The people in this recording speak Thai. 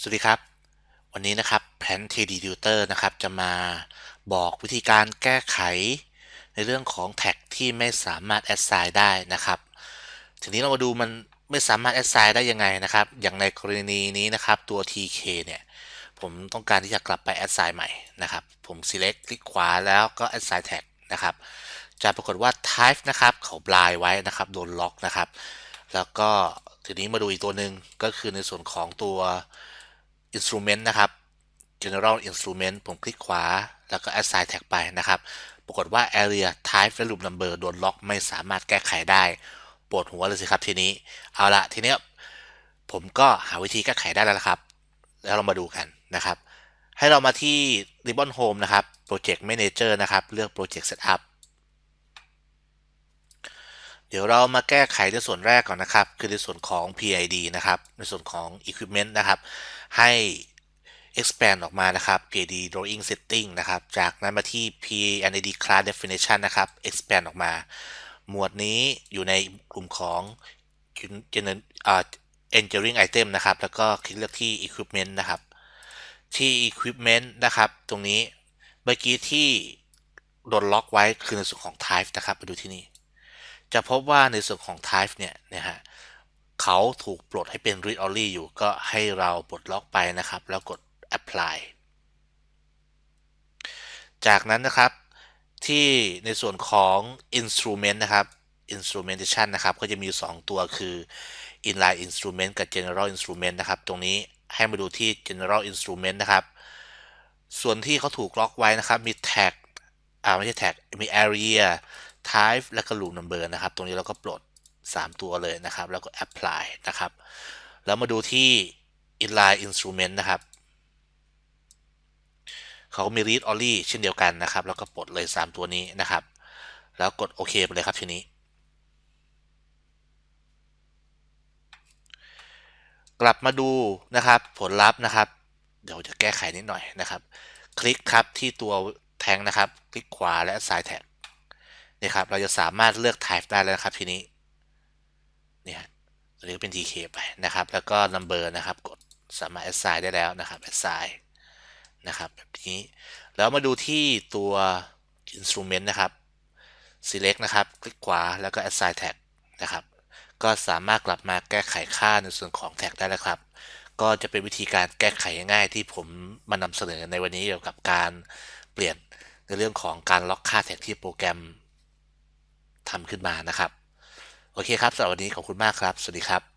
สวัสดีครับ วันนี้นะครับ Plan TD Tutor นะครับจะมาบอกวิธีการแก้ไข ในเรื่องของแท็กที่ไม่สามารถ assign ได้นะครับ ทีนี้เรามาดูมันไม่สามารถ assign ได้ยังไงนะครับ อย่างในกรณีนี้นะครับตัว TK เนี่ยผมต้องการที่จะกลับไป assign ใหม่นะครับ ผม select คลิกขวาแล้วก็ assign tag นะครับ จะปรากฏว่า type นะครับเขาบลายไว้นะครับโดนล็อกนะครับ แล้วก็ทีนี้มาดูอีกตัวหนึ่งก็คือในส่วนของตัว instrument นะครับ general instrument ผมคลิกขวา แล้วก็ assign tag ไปนะครับ ปรากฏว่า area type และ loop number โดนล็อกไม่สามารถแก้ไขได้ปวดหัวเลยสิครับทีนี้ เอาละทีเนี้ยผมก็หาวิธีแก้ไขได้แล้วนะครับ แล้วเรามาดูกันนะครับ ให้เรามาที่ ribbon home นะครับ project manager นะครับ เลือก project setup เดี๋ยวเรามาแก้ไขในส่วนแรกก่อนนะครับ คือในส่วนของ PID นะครับ ในส่วนของ equipment นะครับ ให้ expand ออกมานะครับ PID drawing setting นะครับ จากนั้นมาที่ PID class definition นะครับ expand ออกมา หมวดนี้อยู่ในกลุ่มของ entering item นะครับ แล้วก็คลิกเลือกที่ equipment นะครับ ที่ equipment นะครับ ตรงนี้เมื่อกี้ที่โดนล็อกไว้คือในส่วนของ type นะครับมาดูที่นี่ จะพบว่าในส่วนของ type เนี่ยนะฮะเขาถูกปลดให้เป็น read only อยู่ก็ให้เราปลดล็อกไปนะครับ แล้วกด apply จากนั้นนะครับที่ในส่วนของ instrument นะครับ instrumentation นะครับ ก็จะมี 2 ตัวคือ inline instrument กับ general instrument นะครับ ตรงนี้ให้มาดูที่ general instrument นะครับ ส่วนที่เขาถูกล็อกไว้นะครับ มี tag อ่าไม่ใช่ tag มี area type และก็ loop number นะครับ ตรงนี้เราก็ปลด 3 ตัวเลยนะครับ แล้วก็ apply นะครับ แล้วมาดูที่ inline instrument นะครับ เขามี read only เช่นเดียวกันนะครับ แล้วก็ปลดเลย 3 ตัวนี้นะครับ แล้วกดโอเคไปเลยครับทีนี้ กลับมาดูนะครับผลลัพธ์นะครับ เดี๋ยวจะแก้ไขนิดหน่อยนะครับ คลิกครับที่ตัวแทงนะครับ คลิกขวาและ assign tag นี่ครับเราจะสามารถเลือก type ได้แล้วนะครับทีนี้เนี่ยตัวนี้ก็เป็น tk ไปนะครับ แล้วก็ number นะครับกดสามารถ assign ได้แล้วนะครับ assign นะครับแบบนี้แล้วมาดูที่ตัว instrument นะครับ select นะครับ คลิกขวาแล้วก็ assign tag นะครับ ก็สามารถกลับมาแก้ไขค่าในส่วนของแท็กได้แล้วครับ ก็จะเป็นวิธีการแก้ไขง่ายๆที่ผมมานำเสนอในวันนี้เกี่ยวกับการเปลี่ยนในเรื่องของการล็อกค่าแท็กที่โปรแกรม ทำขึ้นมานะครับ โอเคครับสำหรับวันนี้ขอบคุณมากครับ สวัสดีครับ